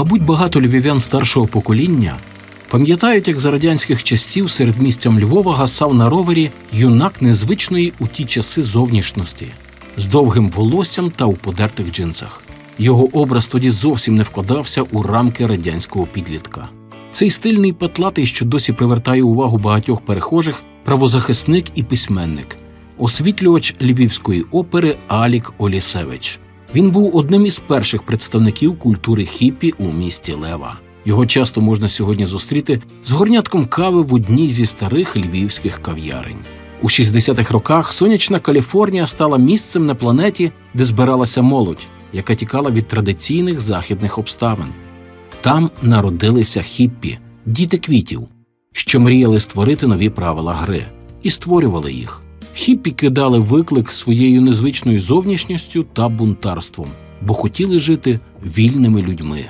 Мабуть, багато львів'ян старшого покоління пам'ятають, як за радянських часів серед містям Львова гасав на ровері юнак незвичної у ті часи зовнішності з довгим волоссям та у подертих джинсах. Його образ тоді зовсім не вкладався у рамки радянського підлітка. Цей стильний патлатий, що досі привертає увагу багатьох перехожих, правозахисник і письменник, освітлювач львівської опери Алік Олісевич. Він був одним із перших представників культури хіпі у місті Лева. Його часто можна сьогодні зустріти з горнятком кави в одній зі старих львівських кав'ярень. У 60-х роках сонячна Каліфорнія стала місцем на планеті, де збиралася молодь, яка тікала від традиційних західних обставин. Там народилися хіппі, діти квітів, що мріяли створити нові правила гри, і створювали їх. Хіппі кидали виклик своєю незвичною зовнішністю та бунтарством, бо хотіли жити вільними людьми.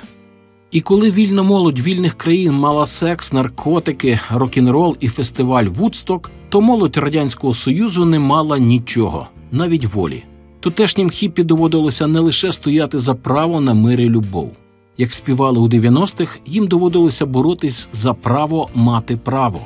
І коли вільна молодь вільних країн мала секс, наркотики, рок-н-рол і фестиваль Вудсток, то молодь Радянського Союзу не мала нічого, навіть волі. Тутешнім хіппі доводилося не лише стояти за право на мир і любов. Як співали у 90-х, їм доводилося боротись за право мати право.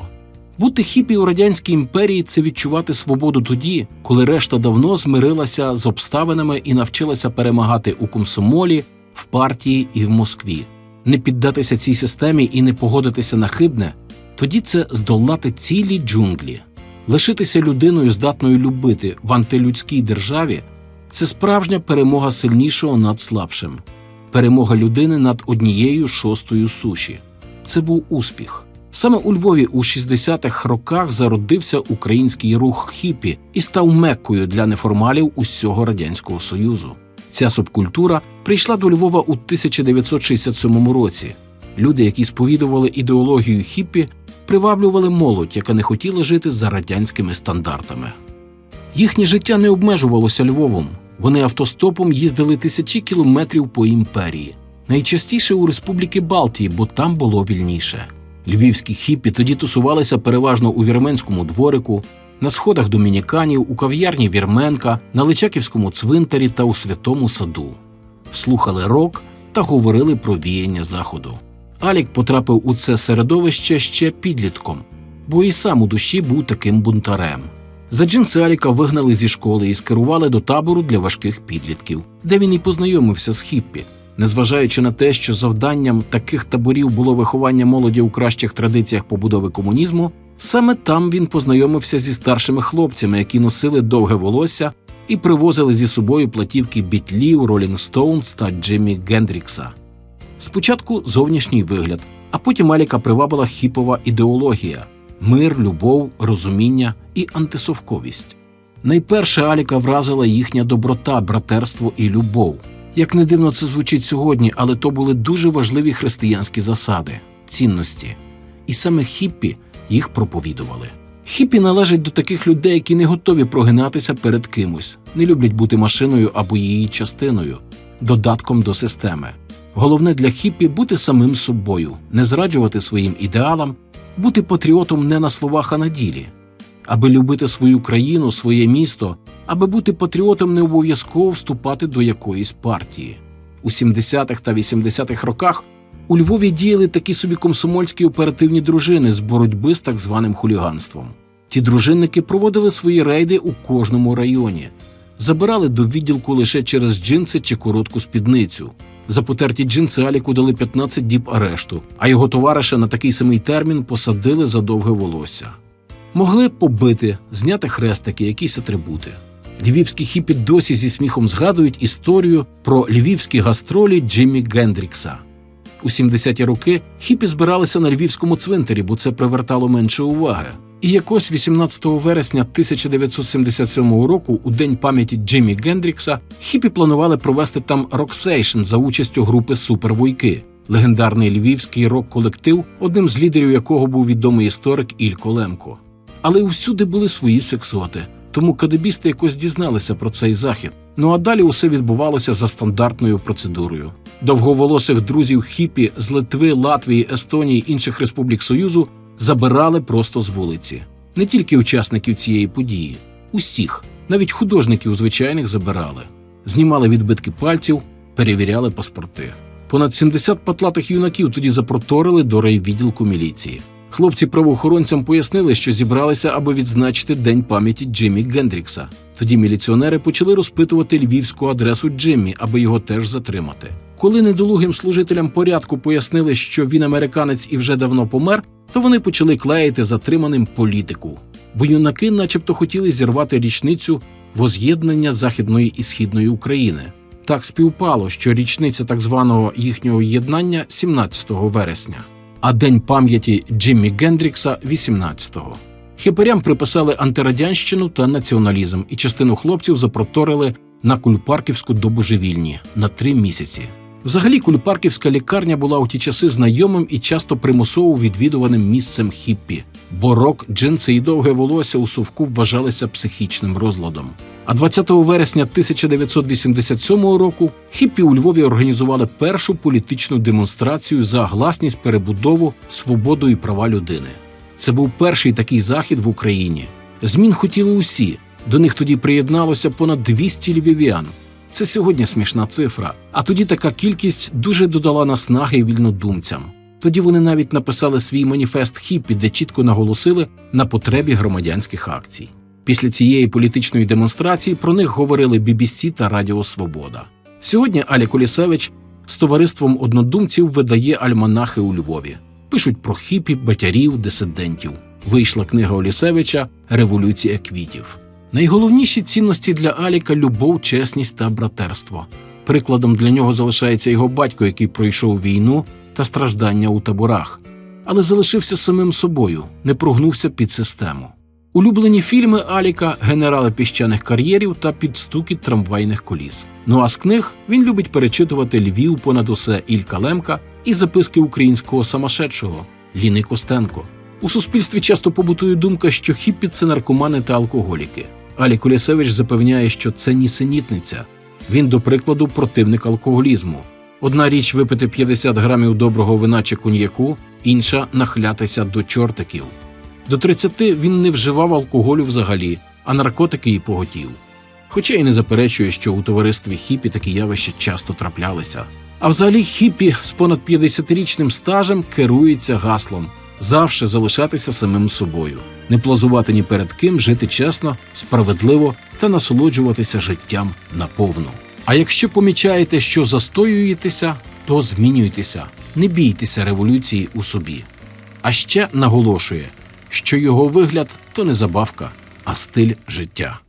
Бути хіпі у радянській імперії це відчувати свободу тоді, коли решта давно змирилася з обставинами і навчилася перемагати у комсомолі, в партії і в Москві. Не піддатися цій системі і не погодитися на хибне, тоді це здолати цілі джунглі. Лишитися людиною, здатною любити в антилюдській державі це справжня перемога сильнішого над слабшим, перемога людини над однією шостою суші. Це був успіх. Саме у Львові у 60-х роках зародився український рух хіпі і став меккою для неформалів усього радянського союзу. Ця субкультура прийшла до Львова у 1967 році. Люди, які сповідували ідеологію хіппі, приваблювали молодь, яка не хотіла жити за радянськими стандартами. Їхнє життя не обмежувалося Львовом. Вони автостопом їздили тисячі кілометрів по імперії, найчастіше у Республіки Балтії, бо там було вільніше. Львівські хіппі тоді тусувалися переважно у вірменському дворику, на сходах домініканів, у кав'ярні Вірменка, на Личаківському цвинтарі та у святому саду. Слухали рок та говорили про віяння заходу. Алік потрапив у це середовище ще підлітком, бо і сам у душі був таким бунтарем. За джинси Аліка вигнали зі школи і скерували до табору для важких підлітків, де він і познайомився з хіппі. Незважаючи на те, що завданням таких таборів було виховання молоді у кращих традиціях побудови комунізму, саме там він познайомився зі старшими хлопцями, які носили довге волосся і привозили зі собою платівки бітлів, Ролінг Стоунс та Джиммі Гендрікса. Спочатку зовнішній вигляд, а потім Аліка привабила хіпова ідеологія мир, любов, розуміння і антисовковість. Найперше Аліка вразила їхня доброта, братерство і любов. Як не дивно це звучить сьогодні, але то були дуже важливі християнські засади, цінності. І саме хіппі їх проповідували. Хіппі належать до таких людей, які не готові прогинатися перед кимось, не люблять бути машиною або її частиною, додатком до системи. Головне для хіппі бути самим собою, не зраджувати своїм ідеалам, бути патріотом не на словах, а на ділі. Аби любити свою країну, своє місто, аби бути патріотом, не обов'язково вступати до якоїсь партії. У 70-х та 80-х роках у Львові діяли такі собі комсомольські оперативні дружини з боротьби з так званим хуліганством. Ті дружинники проводили свої рейди у кожному районі, забирали до відділку лише через джинси чи коротку спідницю. За потерті джинси Аліку дали 15 діб арешту, а його товариша на такий самий термін посадили за довге волосся. Могли побити, зняти хрестики, якісь атрибути. Львівські хіпі досі зі сміхом згадують історію про львівські гастролі Джиммі Гендрікса. У 70-ті роки хіпі збиралися на львівському цвинтарі, бо це привертало менше уваги. І якось 18 вересня 1977 року, у день пам'яті Джиммі Гендрікса, хіпі планували провести там роксейшн за участю групи Супервойки, легендарний львівський рок-колектив, одним з лідерів якого був відомий історик Ілько Лемко. Але усюди були свої сексоти, тому кадебісти якось дізналися про цей захід. Ну а далі усе відбувалося за стандартною процедурою. Довговолосих друзів хіпі з Литви, Латвії, Естонії інших республік Союзу забирали просто з вулиці. Не тільки учасників цієї події, усіх, навіть художників звичайних забирали, знімали відбитки пальців, перевіряли паспорти. Понад 70 патлатих юнаків тоді запроторили до райвідділку міліції. Хлопці правоохоронцям пояснили, що зібралися, аби відзначити День пам'яті Джиммі Гендрікса. Тоді міліціонери почали розпитувати львівську адресу Джиммі, аби його теж затримати. Коли недолугим служителям порядку пояснили, що він американець і вже давно помер, то вони почали клеїти затриманим політику. Бо юнаки, начебто, хотіли зірвати річницю воз'єднання Західної і Східної України. Так співпало, що річниця так званого їхнього єднання 17 вересня, а День пам'яті Джиммі Гендрікса 18-го. Хіперям приписали антирадянщину та націоналізм, і частину хлопців запроторили на Кульпарківську до божевільні на три місяці. Взагалі, Кульпарківська лікарня була у ті часи знайомим і часто примусово відвідуваним місцем хіппі, бо рок, джинси і довге волосся у совку вважалися психічним розладом. А 20 вересня 1987 року хіппі у Львові організували першу політичну демонстрацію за гласність, перебудову, свободу і права людини. Це був перший такий захід в Україні. Змін хотіли усі. До них тоді приєдналося понад 200 львів'ян. Це сьогодні смішна цифра. А тоді така кількість дуже додала наснаги вільнодумцям. Тоді вони навіть написали свій маніфест хіппі, де чітко наголосили на потребі громадянських акцій. Після цієї політичної демонстрації про них говорили BBC та Радіо Свобода. Сьогодні Алі Колісевич з товариством однодумців видає альманахи у Львові. Пишуть про хіпі, батярів, дисидентів. Вийшла книга Олісевича Революція квітів. Найголовніші цінності для Аліка любов, чесність та братерство. Прикладом для нього залишається його батько, який пройшов війну та страждання у таборах, але залишився самим собою, не прогнувся під систему. Улюблені фільми Аліка Генерали піщаних кар'єрів та підстуки трамвайних коліс. Ну а з книг він любить перечитувати Львів понад усе Ілька Лемка і записки українського самошедшого Ліни Костенко. У суспільстві часто побутує думка, що хіппі це наркомани та алкоголіки. Алі Колісевич запевняє, що це нісенітниця. Він, до прикладу, противник алкоголізму. Одна річ випити 50 грамів доброго вина чи коньяку, інша нахлятися до чортиків. До 30 він не вживав алкоголю взагалі, а наркотики і поготів. Хоча й не заперечує, що у товаристві хіпі такі явища часто траплялися. А взагалі хіпі з понад 50-річним стажем керується гаслом завше залишатися самим собою, не плазувати ні перед ким, жити чесно, справедливо та насолоджуватися життям наповну. А якщо помічаєте, що застоюєтеся, то змінюйтеся, не бійтеся революції у собі. А ще наголошує, що його вигляд то не забавка, а стиль життя.